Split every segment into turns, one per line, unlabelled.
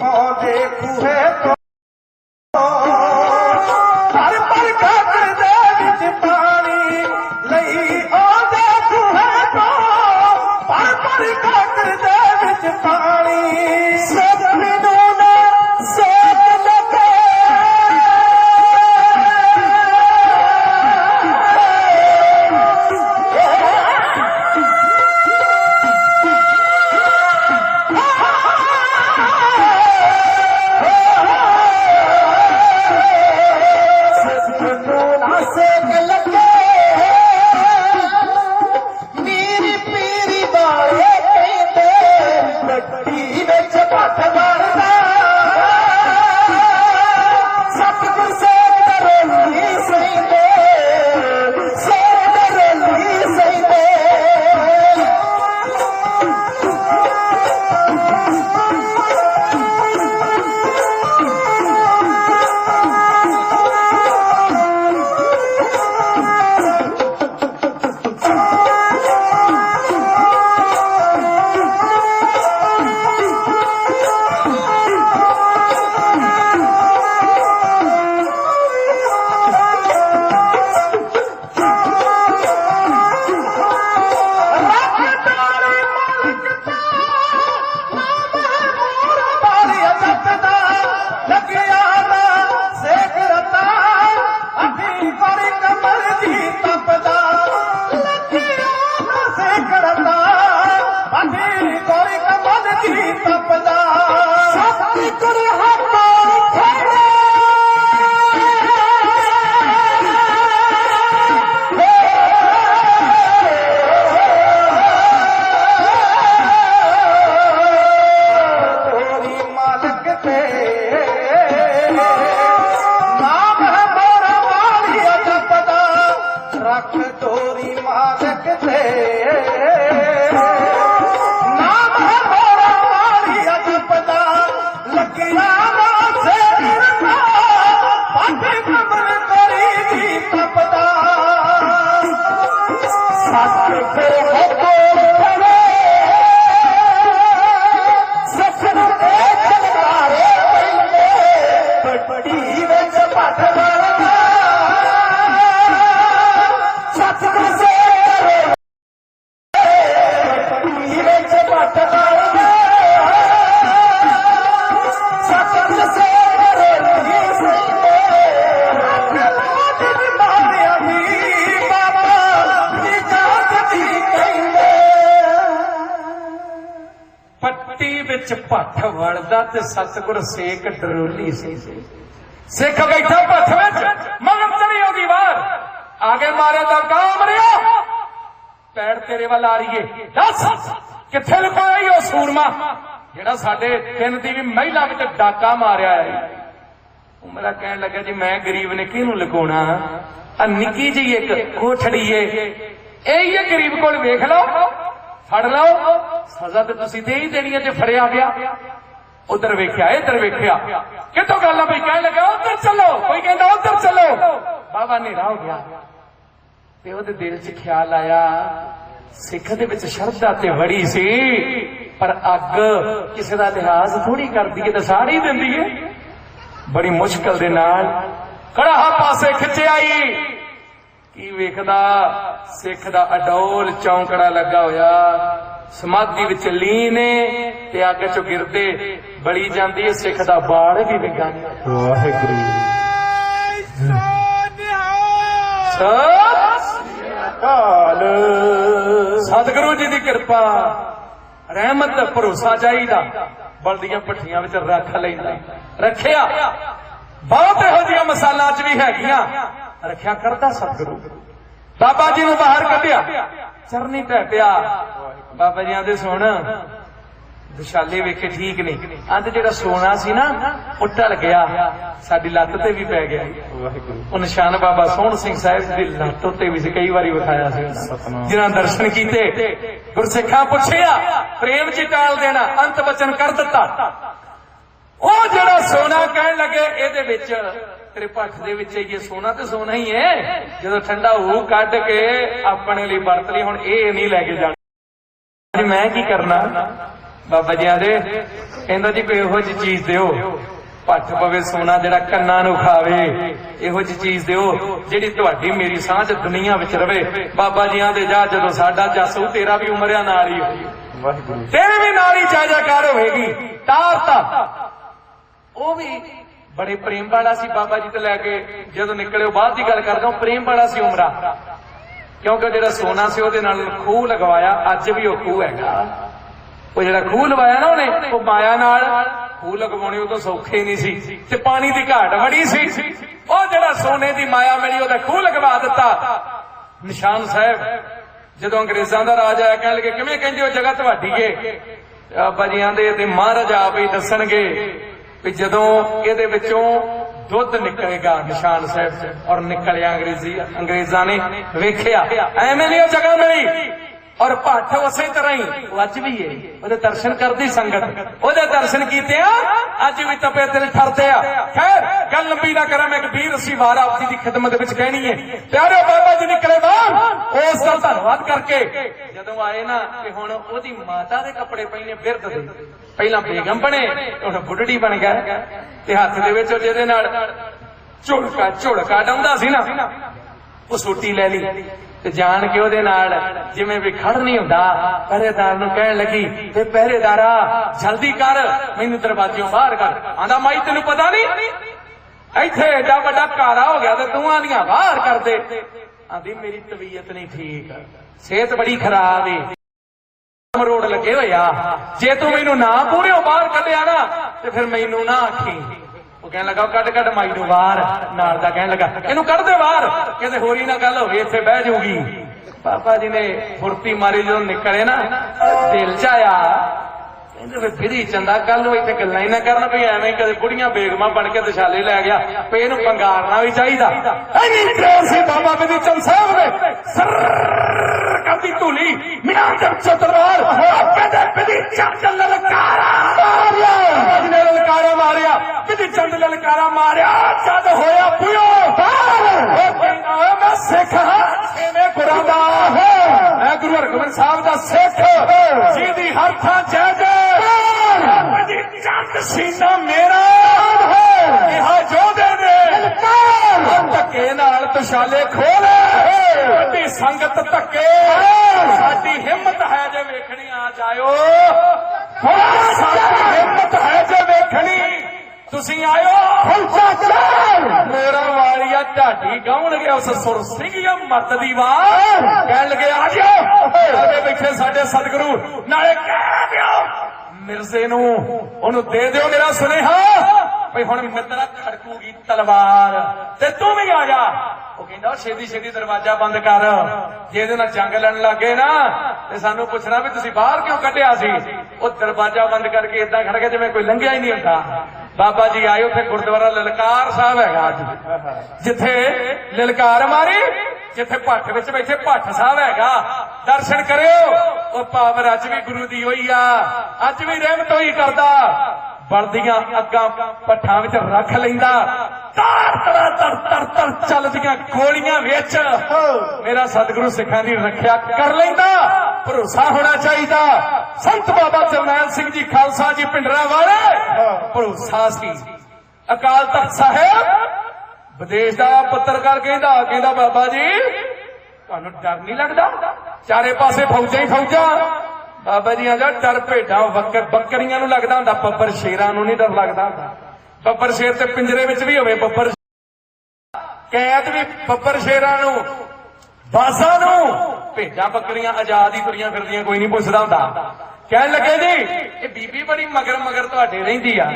पहु्े तुए तो Doctor. ਪੱਟੀ ਵਿੱਚ
ਭੱਠ ਵੜਦਾ ਤੇ ਸਤਿਗੁਰ ਸੇਕ ਡਰੋਲੀ ਸੀ। ਸਿੱਖ ਬੈਠਾ ਭੱਠ ਵਿੱਚ ਮਗਰ ਚੜੀ ਆਉਂਦੀ ਵਾਰ। ਆਗੇ ਮਾਰੇ ਤਾਂ ਕਾਮ ਰਿਆ ਪੈੜ ਤੇਰੇ ਵੱਲ ਆ ਰਹੀਏ ਦੱਸ, ਕਿੱਥੇ ਲੁਕਾਇਆ ਈ ਉਹ ਸੂਰਮਾ? ਜਿਹੜਾ ਸਾਡੇ ਤਿੰਨ ਦੀ ਵੀ ਮਹਿਲਾ ਵਿੱਚ ਡਾਕਾ ਮਾਰਿਆ ਹੈ ਉਹ ਮੇਰਾ ਕਹਿਣ ਲੱਗਾ ਜੀ, ਮੈਂ ਗਰੀਬ ਨੇ ਕਿਹਨੂੰ ਲੁਕਾਉਣਾ? ਆ ਨਿੱਕੀ ਜਿਹੀ ਇੱਕ ਕੋਠੜੀ ਏ। ਇਹ ਹੀ ਗਰੀਬ ਕੋਲ ਵੇਖ ਲਓ। ਫੜ ਲਓ। ਸਜ਼ਾ ਤੇ ਤੁਸੀਂ ਦੇ ਹੀ ਦੇਣੀ ਹੈ ਜੇ ਫੜਿਆ ਗਿਆ। ਉਧਰ ਵੇਖਿਆ, ਇੱਧਰ ਵੇਖਿਆ। ਕਿੱਥੋਂ ਗੱਲ ਆ ਬਈ? ਕਹਿਣ ਲੱਗਾ ਉਧਰ ਚੱਲੋ। ਕੋਈ ਕਹਿੰਦਾ, ਉਧਰ ਚੱਲੋ। ਬਾਬਾ ਹਨੇਰਾ ਹੋ ਗਿਆ। ਤੇ ਉਹਦੇ ਦਿਲ 'ਚ ਖਿਆਲ ਆਇਆ, ਸਿੱਖ ਦੇ ਵਿੱਚ ਸ਼ਰਧਾ ਤੇ ਵੜੀ ਸੀ, ਪਰ ਅੱਗ ਕਿਸੇ ਦਾ ਲਿਹਾਜ਼ ਥੋੜੀ ਕਰਦੀ ਹੈ ਤੇ ਸਾੜੀ ਦਿੰਦੀ ਹੈ। ਬੜੀ ਮੁਸ਼ਕਲ ਦੇ ਨਾਲ ਕੜਾਹਾ ਪਾਸੇ ਖਿੱਚਿਆ ਈ। ਕੀ ਵੇਖਦਾ? ਸਿੱਖ ਦਾ ਅਡੋਲ ਚੌਂਕੜਾ ਲੱਗਾ ਹੋਇਆ। ਸਮਾਧੀ ਵਿੱਚ ਲੀਨ ਏ ਤੇ ਅੱਗ ਚੋਂ ਗਿਰਦੇ ਬਲੀ ਜਾਂਦੀ ਏ ਸਿੱਖ ਦਾ ਬਾਲ ਵੀ ਵਿਗਾ
ਵਾਹਿਗੁਰੂ।
ਸਤਿਗੁਰੂ ਜੀ ਦੀ ਕਿਰਪਾ ਰਹਿਮਤ ਦਾ ਭਰੋਸਾ ਚਾਹੀਦਾ। ਬਲਦੀਆਂ ਭੱਠੀਆਂ ਵਿੱਚ ਰੱਖ ਲੈਂਦਾ। ਰੱਖਿਆ। ਬਹੁਤ ਇਹੋ ਜਿਹੀਆਂ ਮਸਾਲਾਂ 'ਚ ਵੀ ਹੈਗੀਆਂ। ਰੱਖਿਆ ਕਰਦਾ ਸਤਿਗੁਰੂ। ਬਾਬਾ ਜੀ ਨੂੰ ਬਾਹਰ ਕੱਢਿਆ। ਚਰਨੀ ਢਹਿ ਪਿਆ। ਬਾਬਾ ਜੀ ਆਂਦੇ ਸੁਣ ਵਿਸ਼ਾਲੇ ਵੇਖੇ ਠੀਕ ਨਹੀਂ। ਅੰਤ ਜਿਹੜਾ ਸੋਨਾ ਸੀ ਨਾ ਉਹ ਢਲ ਗਿਆ। ਸਾਡੀ ਲੱਤ ਤੇ ਵੀ ਪੈ ਗਿਆ।
ਵਾਹਿਗੁਰੂ
ਉਹ ਨਿਸ਼ਾਨ ਬਾਬਾ ਸੋਹਣ ਸਿੰਘ ਸਾਹਿਬ ਦੀ ਲੱਤ ਉੱਤੇ ਵੀ ਕਈ ਵਾਰੀ ਵਿਖਾਇਆ ਸੀ। ਜਿਨ੍ਹਾਂ ਦਰਸ਼ਨ ਕੀਤੇ ਗੁਰਸਿੱਖਾਂ ਪੁੱਛਿਆ ਪ੍ਰੇਮ ਚ ਟਾਲ ਦੇਣਾ ਅੰਤ ਬਚਨ ਕਰ ਦਿੱਤਾ? ਉਹ ਜਿਹੜਾ ਸੋਨਾ ਕਹਿਣ ਲੱਗੇ ਇਹਦੇ ਵਿੱਚ ਤੇਰੇ ਪੱਖ ਦੇ ਵਿੱਚ ਇਹ ਸੋਨਾ ਤੇ ਸੋਨਾ ਹੀ ਹੈ ਜਦੋਂ ਠੰਡਾ ਹੋਊ ਕੱਢ ਕੇ ਆਪਣੇ ਲਈ ਵਰਤ ਲਈ ਹੁਣ ਇਹ ਨਹੀਂ ਲੈ ਕੇ ਜਾਣਾ। ਜੀ ਮੈਂ ਕੀ ਕਰਨਾ? ਬਾਬਾ ਜੀ ਆਦੇ ਕਹਿੰਦਾ ਜੀ ਕੋਈ ਇਹੋ ਜਿਹੀ ਚੀਜ਼ ਦਿਓ ਪੱਠ ਪਵੇ ਸੋਨਾ ਜਿਹੜਾ ਕੰਨਾਂ ਨੂੰ ਖਾਵੇ ਇਹੋ ਜਿਹੀ ਚੀਜ਼ ਦਿਓ ਜਿਹੜੀ ਤੁਹਾਡੀ ਮੇਰੀ ਸਾਂਝ ਦੁਨੀਆ ਵਿੱਚ ਰਵੇ। ਬਾਬਾ ਜੀਆਂ ਦੇ ਜਾ ਜਦੋਂ ਸਾਡਾ ਜਸੂ ਤੇਰਾ ਵੀ ਉਮਰਿਆ ਨਾਲ ਹੀ
ਵਾਹਿਗੁਰੂ।
ਤੇਰੇ ਵੀ ਨਾਲ ਹੀ ਜੈ ਜੈਕਾਰ ਹੋਵੇਗੀ ਤਾਰ ਤਾ ਉਹ ਵੀ ਬੜੇ ਪ੍ਰੇਮ ਵਾਲਾ ਸੀ ਬਾਬਾ ਜੀ ਤੋਂ ਲੈ ਕੇ ਜਦੋਂ ਨਿਕਲੇ ਉਹ ਬਾਅਦ ਦੀ ਗੱਲ ਕਰਦਾ ਹਾਂ, ਪ੍ਰੇਮ ਵਾਲਾ ਸੀ ਉਮਰਾ। ਕਿਉਂਕਿ ਜਿਹੜਾ ਸੋਨਾ ਸੀ ਉਹਦੇ ਨਾਲ ਖੂਹ ਲਗਵਾਇਆ, ਅੱਜ ਵੀ ਉਹ ਖੂਹ ਹੈਗਾ। ਉਹ ਜਿਹੜਾ ਖੂਹ ਲਵਾਇਆ ਨਾ ਉਹਨੇ, ਉਹ ਮਾਇਆ ਨਾਲ ਖੂਹ ਲਗਵਾਉਣੀ ਉਹ ਤਾਂ ਸੌਖੇ ਨਹੀਂ ਸੀ ਤੇ ਪਾਣੀ ਦੀ ਘਾਟ ਬੜੀ ਸੀ। ਉਹ ਜਿਹੜਾ ਸੋਨੇ ਦੀ ਮਾਇਆ ਮਿਲੀ, ਉਹਦਾ ਖੂਹ ਲਗਵਾ ਦਿੱਤਾ। ਨਿਸ਼ਾਨ ਸਾਹਿਬ, ਜਦੋਂ ਅੰਗਰੇਜ਼ਾਂ ਦਾ ਰਾਜ ਆਇਆ, ਕਹਿਣ ਲੱਗੇ, ਕਿਵੇਂ ਕਹਿੰਦੇ ਹੋ ਜਗ੍ਹਾ ਤੁਹਾਡੀ ਏ? ਬਾਬਾ ਜੀ ਆਂਦੇ, ਤੇ ਮਹਾਰਾਜ ਆਪ ਹੀ ਦੱਸਣਗੇ ਵੀ ਜਦੋਂ ਇਹਦੇ ਵਿੱਚੋਂ ਦੁੱਧ ਨਿਕਲੇਗਾ ਨਿਸ਼ਾਨ ਸਾਹਿਬ ਔਰ ਨਿਕਲਿਆ ਅੰਗਰੇਜ਼ੀ ਅੰਗਰੇਜ਼ਾਂ ਨੇ ਵੇਖਿਆ, ਐਵੇਂ ਨਹੀਂ ਉਹ ਜਗ੍ਹਾ ਮਿਲੀ। ਔਰ ਭੱਠ ਉਸੇ ਤਰ੍ਹਾਂ ਹੀ ਉਹ ਅੱਜ ਵੀ ਏ। ਉਹਦੇ ਦਰਸ਼ਨ ਕਰਦੀ ਸੰਗਤ। ਉਹਦੇ ਦਰਸ਼ਨ ਕੀਤੇ ਆ, ਅੱਜ ਵੀ ਤਪੇ ਤੇ ਠਰਦੇ ਆ। ਖੈਰ, ਗੱਲ ਲੰਬੀ ਨਾ ਕਰਾਂ, ਮੈਂ ਇੱਕ ਵੀਰ ਅਸੀਂ ਵਾਰ ਆਪਦੀ ਦੀ ਖਿਦਮਤ ਵਿੱਚ ਕਹਿਣੀ ਏ। ਪਿਆਰੇ ਬਾਬਾ ਜੀ ਨਿਕਲੇ ਬਾਹਰ ਉਸ ਦਾ ਧੰਨਵਾਦ ਕਰਕੇ। ਜਦੋਂ ਆਏ ਨਾ ਕਿ ਹੁਣ ਉਹਦੀ ਮਾਤਾ ਦੇ ਕੱਪੜੇ ਪਹਿਨੇ ਬਿਰਦ ਦੇ। ਪਹਿਲਾਂ ਬੇਗਮ ਬਣੇ ਹੁਣ ਬੁੱਢੜੀ ਬਣ ਗਿਆ। ਤੇ ਹੱਥ ਦੇ ਵਿੱਚ ਜਿਹਦੇ ਨਾਲ ਝੁਲਕਾ ਝੁਲਕਾ ਡਾਉਂਦਾ ਸੀ ਨਾ। ਉਹ ਸੋਟੀ ਲੈ ਲਈ ਤੇ ਜਾਣ ਕੇ ਉਹਦੇ ਨਾਲ ਜਿਵੇਂ ਵੀ ਖੜ ਨਹੀਂ ਹੁੰਦਾ, ਪਹਿਰੇਦਾਰ ਨੂੰ ਕਹਿਣ ਲੱਗੀ, ਤੇ ਪਹਿਰੇਦਾਰਾ, ਜਲਦੀ ਕਰ, ਮੈਨੂੰ ਦਰਵਾਜ਼ਿਓਂ ਬਾਹਰ ਕਰ ਆਂਦਾ, ਮਾਈ, ਤੈਨੂੰ ਪਤਾ ਨਹੀਂ? ਇੱਥੇ ਏਡਾ ਵੱਡਾ ਘਾਰਾ ਹੋ ਗਿਆ ਤੇ ਤੂੰ ਆਂਦੀਆਂ ਬਾਹਰ ਕਰ ਦੇ ਆਂਦੀ, ਮੇਰੀ ਤਬੀਅਤ ਨਹੀਂ ਠੀਕ, ਸਿਹਤ ਬੜੀ ਖਰਾਬ ਏ। ਮਰੋੜ ਲੱਗੇ ਹੋਇਆ ਜੇ ਤੂੰ ਮੈਨੂੰ ਨਾ ਪੂਰੇ ਬਾਹਰ ਕੱਢਿਆ ਨਾ, ਤੇ ਫਿਰ ਮੈਨੂੰ ਨਾ ਆਖੀ। ਉਹ ਕਹਿਣ ਲੱਗਾ ਕੱਢ ਕੱਢ ਮਾਈ ਨੂੰ ਬਾਹਰ ਨਾਲ ਦਾ ਕਹਿਣ ਲੱਗਾ, ਇਹਨੂੰ ਕੱਢ ਦੇ ਬਾਹਰ ਕਿਤੇ ਹੋਰੀ ਨਾ ਗੱਲ ਹੋਵੇ, ਇੱਥੇ ਬਹਿ ਜਾਊਗੀ। ਪਾਪਾ ਜੀ ਨੇ ਫੁਰਤੀ ਮਾਰੀ, ਜਦੋਂ ਨਿਕਲੇ ਨਾ, ਦਿਲ ਚ ਆਇਆ, ਕਹਿੰਦੇ ਵੀ ਫਿਰੀ ਚੰਦਾ ਕੱਲ ਨੂੰ ਇੱਥੇ ਗੱਲਾਂ ਹੀ ਨਾ ਕਰਨ ਵੀ ਐਵੇਂ ਕਦੇ ਬੁੜੀਆਂ ਬੇਗਮਾਂ ਬਣ ਕੇ ਦਿਸ਼ਾਲੇ ਲੈ ਗਿਆ, ਵੀ ਇਹਨੂੰ ਪੰਗਾਰਨਾ ਵੀ ਚਾਹੀਦਾ। ਐਨੀ ਪ੍ਰੇਮ ਸੀ ਬਾਬਾ ਬਿਧੀ ਚੰਦ ਸਾਹਿਬ ਨੇ ਸਰਰ ਕਰਦੀ ਧੂਲੀ ਮਿਆਂ ਦੇ ਚਤਰਵਾਰ ਕਹਿੰਦੇ ਬਿਧੀ ਚੰਦ ਲਲਕਾਰਾ ਮਾਰਿਆ ਬਾਬਾ ਜੀ ਨੇ ਲਲਕਾਰਾ ਬਿਧੀ ਚੰਦ ਲਲਕਾਰਾ ਮਾਰਿਆ ਜਦ ਹੋਇਆ ਪੁਯੋ। ਉਹ ਕਹਿੰਦਾ ਓਏ ਮੈਂ ਸਿੱਖ ਹਾਂ ਛੇਵੇਂ ਗੁਰਾਂ ਦਾ ਮੈਂ ਗੁਰੂ ਹਰਗੋਬਿੰਦ ਸਾਹਿਬ ਦਾ ਸਿੱਖ ਜਿਹਦੀ ਹਰ ਥਾਂ ਜੈ ਜੈ ਬਿਧੀ ਚੰਦ ਸੀਨਾ ਮੇਰਾ। ਇਹ ਜੋਧੇ ਨੇ ਧੱਕੇ ਨਾਲ ਤਸ਼ਾਲੇ ਖੋਲ ਵੱਡੀ ਸੰਗਤ ਧੱਕੇ। ਸਾਡੀ ਹਿੰਮਤ ਹੈ ਜੇ ਵੇਖਣੀ ਆ ਜਾਇਓ। ਸਾਡੀ ਹਿੰਮਤ ਹੈ ਜੇ ਵੇਖਣੀ ਤੁਸੀਂ ਆਇਓ। ਮੇਰਾ ਵਾਲੀਆ ਢਾਡੀ ਗਾਉਣਗੇ ਉਸ ਸੁਰ ਸਿੰਘੀਆ ਮੱਤ ਦੀ ਵਾਰ। ਕਹਿਣ ਲੱਗੇ ਆ ਜਾਓ। ਸਾਡੇ ਬੈਠੇ ਸਾਡੇ ਸਤਿਗੁਰੂ ਨਾਲੇ ਕਹਿ ਦਿਓ। ਮਿਰਜ਼ੇ ਨੂੰ ਉਹਨੂੰ ਦੇ ਦਿਓ ਮੇਰਾ ਸੁਨੇਹਾ। ਭਈ ਹੁਣ ਮਿੱਤਰਾ ਖੜਕੂਗੀ ਤਲਵਾਰ ਤੇ ਤੂੰ ਵੀ ਆ ਜਾ। ਉਹ ਕਹਿੰਦਾ ਛੇਤੀ ਛੇਤੀ ਦਰਵਾਜ਼ਾ ਬੰਦ ਕਰ। ਜੇ ਇਹਦੇ ਨਾਲ ਜੰਗ ਲੜਨ ਲੱਗੇ ਨਾ ਤੇ ਸਾਨੂੰ ਪੁੱਛਣਾ ਵੀ ਤੁਸੀਂ ਬਾਹਰ ਕਿਉਂ ਕੱਢਿਆ ਸੀ? ਉਹ ਦਰਵਾਜ਼ਾ ਬੰਦ ਕਰਕੇ ਇਦਾਂ ਖੜ ਗਿਆ ਜਿਵੇਂ ਕੋਈ ਲੰਘਿਆ ਹੀ ਨਹੀਂ ਹੁੰਦਾ। ਬਾਬਾ ਜੀ ਆਏ ਉੱਥੇ ਗੁਰਦੁਆਰਾ ਲਲਕਾਰ ਸਾਹਿਬ ਹੈਗਾ ਅੱਜ। ਜਿੱਥੇ ਲਲਕਾਰ ਮਾਰੀ, ਜਿੱਥੇ ਭੱਠ ਵਿੱਚ ਬੈਠੇ ਭੱਠ ਸਾਹਿਬ ਹੈਗਾ। ਦਰਸ਼ਨ ਕਰਿਓ। ਉਹ ਪਾਵਰ ਅੱਜ ਵੀ ਗੁਰੂ ਦੀ ਹੋਈ ਆ। ਅੱਜ ਵੀ ਰਹਿਮਤ ਹੋਈ ਕਰਦਾ। ਬਲਦੀਆਂ ਅੱਗਾਂ ਪੱਠਾਂ ਵਿੱਚ ਰੱਖ ਲੈਂਦਾ। ਤਰ ਤਰ ਤਰ ਤਰ ਤਰ ਚੱਲਦੀਆਂ ਗੋਲੀਆਂ ਵਿੱਚ। ਮੇਰਾ ਸਤਿਗੁਰੂ ਸਿੱਖਾਂ ਦੀ ਰੱਖਿਆ ਕਰ ਲੈਂਦਾ। ਭਰੋਸਾ ਹੋਣਾ ਚਾਹੀਦਾ। ਸੰਤ ਬਾਬਾ ਜਰਨੈਲ ਸਿੰਘ ਜੀ ਖਾਲਸਾ ਜੀ ਪਿੰਡਰਾ ਵਾਲੇ ਭਰੋਸਾ ਸੀ। ਅਕਾਲ ਤਖਤ ਸਾਹਿਬ ਵਿਦੇਸ਼ ਦਾ ਪੱਤਰਕਾਰ ਕਹਿੰਦਾ ਕਹਿੰਦਾ ਬਾਬਾ ਜੀ ਤੁਹਾਨੂੰ ਡਰ ਨਹੀਂ ਲੱਗਦਾ? ਚਾਰੇ ਪਾਸੇ ਫੌਜਾਂ ਹੀ ਫੌਜਾਂ। ਬਾਬਾ ਜੀ ਆ ਜਾ ਡਰ ਭੇਡਾਂ ਬੱਕਰ ਬੱਕਰੀਆਂ ਨੂੰ ਲੱਗਦਾ ਹੁੰਦਾ ਬੱਬਰ ਸ਼ੇਰਾਂ ਨੂੰ ਨਹੀਂ ਡਰ ਲੱਗਦਾ ਬੱਬਰ ਸ਼ੇਰ ਤੇ ਪਿੰਜਰੇ ਵਿੱਚ ਵੀ ਹੋਵੇ ਬੱਬਰ ਕੈਦ ਵੀ ਬੱਬਰ ਸ਼ੇਰਾਂ ਨੂੰ ਬਾਜ਼ਾਂ ਨੂੰ ਭੇਡਾਂ ਬੱਕਰੀਆਂ ਆਜ਼ਾਦ ਹੀ ਤੁਰੀਆਂ ਫਿਰਦੀਆਂ ਕੋਈ ਨਹੀਂ ਪੁੱਛਦਾ ਹੁੰਦਾ। ਕਹਿਣ ਲੱਗੇ ਜੀ, ਇਹ ਬੀਬੀ ਬੜੀ ਮਗਰ ਮਗਰ ਤੁਹਾਡੇ ਰਹਿੰਦੀ ਆ।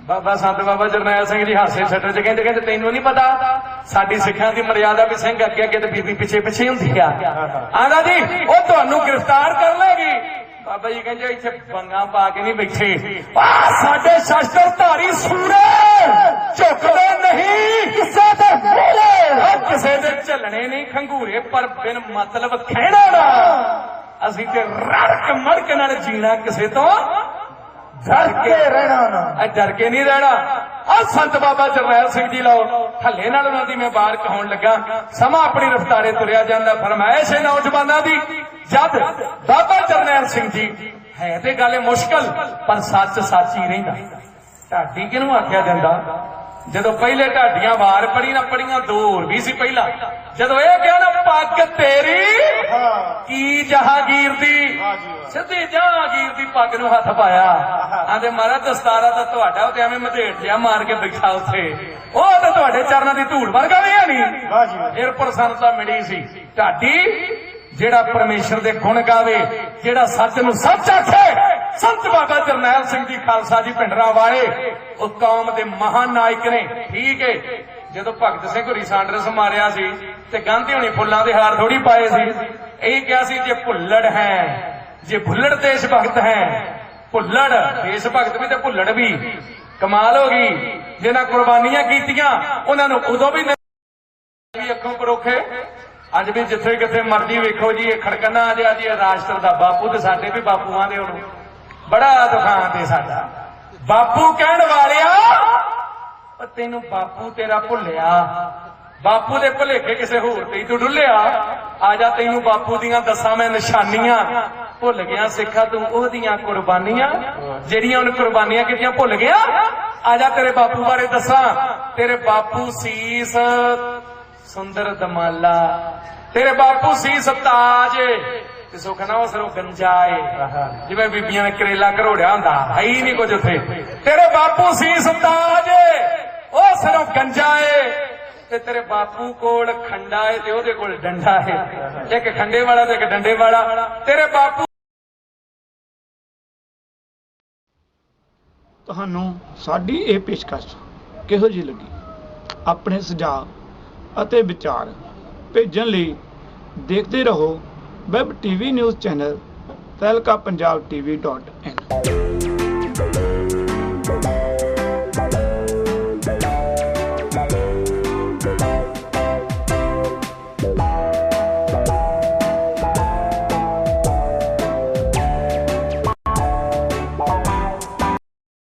ਬਾਬਾ ਸੰਤ ਬਾਬਾ ਜਰਨੈਲ ਸਿੰਘ ਜੀ ਹਾਸੇ ਛੱਟਰ ਚ ਕਹਿੰਦੇ ਕਹਿੰਦੇ ਤੈਨੂੰ ਨਹੀਂ ਪਤਾ, ਸਾਡੀ ਸਿੱਖਾਂ ਦੀ ਮਰਿਆਦਾ ਵੀ ਸਿੰਘ ਅੱਗੇ ਅੱਗੇ ਤੇ ਬੀਬੀ ਪਿੱਛੇ ਪਿੱਛੇ ਹੁੰਦੀ ਆ। ਆਂਦਾ ਜੀ, ਉਹ ਤੁਹਾਨੂੰ ਗ੍ਰਿਫਤਾਰ ਕਰ ਲੇਗੀ ਬਾਬਾ ਜੀ ਕਹਿੰਦੇ ਇੱਥੇ ਬੰਗਾ ਪਾ ਕੇ ਨਹੀਂ ਬੈਠੇ। ਆ, ਸਾਡੇ ਸ਼ਸਤਰ ਧਾਰੀ ਸੂਰੇ ਝੁਕਦੇ ਨਹੀਂ। ਕਿਸੇ ਦੇ ਮੂਹਰੇ। ਕਿਸੇ ਦੇ ਝੱਲਣੇ ਨਹੀਂ, ਖੰਗੂਰੇ ਪਰ ਬਿਨ ਮਤਲਬ ਖਹਿਣਾ ਨਾ। ਅਸੀਂ ਤੇ ਰੜਕ ਮੜਕ ਨਾਲ ਜੀਣਾ ਕਿਸੇ ਤੋਂ। ਡਰ ਕੇ
ਰਹਿਣਾ ਨਾ।
ਐ ਡਰ ਕੇ ਨਹੀਂ ਰਹਿਣਾ। ਆ ਸੰਤ ਬਾਬਾ ਜਰਨੈਲ ਸਿੰਘ ਜੀ ਲਓ, ਹੱਲੇ ਨਾਲ ਉਹਨਾਂ ਦੀ ਮੈਂ ਬਾਰ ਕਹਾਉਣ ਲੱਗਾ। ਸਮਾਂ ਆਪਣੀ ਰਫਤਾਰੇ ਤੁਰਿਆ ਜਾਂਦਾ, ਫਰਮਾਇਸ਼ ਹੈ ਨੌਜਵਾਨਾਂ ਦੀ। ਜਦ ਬਾਬਾ ਜਰਨੈਲ ਸਿੰਘ ਜੀ, ਹੈ ਤੇ ਗੱਲ ਇਹ ਮੁਸ਼ਕਲ, ਪਰ ਸੱਚ ਸੱਚ ਹੀ ਰਹਿੰਦਾ। ਢਾਡੀ ਕਿਹਨੂੰ ਆਖਿਆ ਜਾਂਦਾ? ਜਦੋਂ ਪਹਿਲੇ ਢਾਡੀਆਂ ਵਾਰ ਪੜੀ ਨਾ ਪੜੀਆਂ ਦੋ ਹੋਰ ਵੀ ਸੀ ਪਹਿਲਾਂ। ਜਦੋਂ ਇਹ ਕਿਹਾ ਨਾ, ਪੱਗ ਤੇਰੀ ਕੀ ਜਹਾਂਗੀਰ ਦੀ। ਸਿੱਧੀ ਜਹਾਂਗੀਰ ਦੀ ਪੱਗ ਨੂੰ ਹੱਥ ਪਾਇਆ। ਆਂਦੇ ਮਹਾਰਾਜ ਦਸਤਾਰਾ ਤਾਂ ਤੁਹਾਡਾ ਉਹ ਤੇ ਐਵੇਂ ਮਧੇੜ ਜਿਹਾ ਮਾਰ ਕੇ ਬੈਠਾ ਉੱਥੇ। ਉਹ ਤਾਂ ਤੁਹਾਡੇ ਚਰਨਾਂ ਦੀ ਧੂੜ ਵਰਗਾ ਵੀ ਹੈ ਨਹੀਂ
ਵਾਹ ਜੀ ਵਾਹ।
ਫਿਰ ਪ੍ਰਸੰਨਤਾ ਮਿਲੀ ਸੀ। ਢਾਡੀ ਜਿਹੜਾ ਪਰਮੇਸ਼ਰ ਦੇ ਗੁਣ ਗਾਵੇ ਜਿਹੜਾ ਸੱਚ ਨੂੰ ਸੱਚ ਆਖੇ ਸੰਤ ਬਾਬਾ ਜਰਨੈਲ ਸਿੰਘ ਜੀ ਖਾਲਸਾ ਜੀ ਪਿੰਡਰਾ ਵਾਲੇ ਉਹ ਕੌਮ ਦੇ ਮਹਾਨ ਨਾਇਕ ਨੇ। ਠੀਕ ਹੈ ਜਦੋਂ ਭਗਤ ਸਿੰਘ ਹੋਰੀ ਸਾਂਡਰਸ ਮਾਰਿਆ ਸੀ ਤੇ ਗਾਂਧੀ ਹੋਣੀ ਫੁੱਲਾਂ ਦੇ ਹਾਰ ਥੋੜੀ ਪਾਏ ਸੀ ਇਹ ਕਿਹਾ ਸੀ? ਜੇ ਭੁੱਲੜ ਹੈ, ਜੇ ਭੁੱਲੜ ਦੇਸ਼ ਭਗਤ ਹੈ, ਭੁੱਲੜ ਦੇਸ਼ ਭਗਤ ਵੀ ਤੇ ਭੁੱਲੜ ਵੀ। ਕਮਾਲ ਹੋ ਗਈ। ਜਿਨ੍ਹਾਂ ਕੁਰਬਾਨੀਆਂ ਕੀਤੀਆਂ, ਉਹਨਾਂ ਨੂੰ ਉਦੋਂ ਵੀ ਵੀ ਅੱਖੋਂ ਪਰੋਖੇ। ਅੱਜ ਵੀ ਜਿੱਥੇ ਕਿਥੇ ਮਰਜ਼ੀ ਵੇਖੋ ਜੀ, ਇਹ ਖੜਕਣਾ ਆ ਜਿਆ ਜੀ ਰਾਸ਼ਟਰ ਦਾ ਬਾਪੂ ਤੇ ਸਾਡੇ ਵੀ ਬਾਪੂਆਂ ਦੇ ਉਹਨੂੰ ਬੜਾ ਦੁਖਾਂ ਤੇ ਸਾਡਾ। ਬਾਪੂ ਕਹਿਣ ਵਾਲਿਆ ਤੈਨੂੰ ਬਾਪੂ ਤੇਰਾ ਭੁੱਲਿਆ। ਬਾਪੂ ਦੇ ਭੁਲੇਖੇ ਕਿਸੇ ਹੋਰ ਤੇ ਤੂੰ ਡੁੱਲਿਆ। ਆ ਜਾ ਤੈਨੂੰ ਬਾਪੂ ਦੀਆਂ ਦੱਸਾਂ ਮੈਂ ਨਿਸ਼ਾਨੀਆਂ। ਭੁੱਲ ਗਿਆ ਸਿੱਖਾ ਤੂੰ ਉਹਦੀਆਂ ਕੁਰਬਾਨੀਆਂ। ਜਿਹੜੀਆਂ ਉਹਨੇ ਕੁਰਬਾਨੀਆਂ ਕੀਤੀਆਂ ਭੁੱਲ ਗਿਆ। ਆ ਜਾ ਤੇਰੇ ਬਾਪੂ ਬਾਰੇ ਦੱਸਾਂ। ਤੇਰੇ ਬਾਪੂ ਸੀਸ ਸੁੰਦਰ ਦਮਾਲਾ। ਤੇਰੇ ਬਾਪੂ ਸੀ ਸਤਾਜ ਤੇ ਸੁਖ ਨਾ ਉਹ ਸਰੋਂ ਗੰਜਾਏ। ਜਿਵੇਂ ਬੀਬੀਆਂ ਨੇ ਕਰੇਲਾ ਘਰੋੜਿਆ ਹੁੰਦਾ। ਹੈ ਹੀ ਨਹੀਂ ਕੁਝ ਉੱਥੇ। ਤੇਰੇ ਬਾਪੂ ਸੀ ਸਤਾਜ ਉਹ ਸਰੋਂ ਗੰਜਾਏ। ਤੇ ਤੇਰੇ ਬਾਪੂ ਕੋਲ ਖੰਡਾ ਹੈ ਤੇ ਉਹਦੇ ਕੋਲ ਡੰਡਾ ਹੈ। ਇੱਕ ਖੰਡੇ ਵਾਲਾ ਤੇ ਇੱਕ ਡੰਡੇ ਵਾਲਾ। ਤੇਰੇ ਬਾਪੂ
ਤੁਹਾਨੂੰ ਸਾਡੀ ਇਹ ਪੇਸ਼ਕਸ਼ ਕਿਹੋ ਜਿਹੀ ਲੱਗੀ? ਆਪਣੇ ਸੁਝਾਅ ਅਤੇ ਵਿਚਾਰ ਭੇਜਣ ਲਈ ਦੇਖਦੇ ਰਹੋ web TV news channel Tehelka Punjab TV dot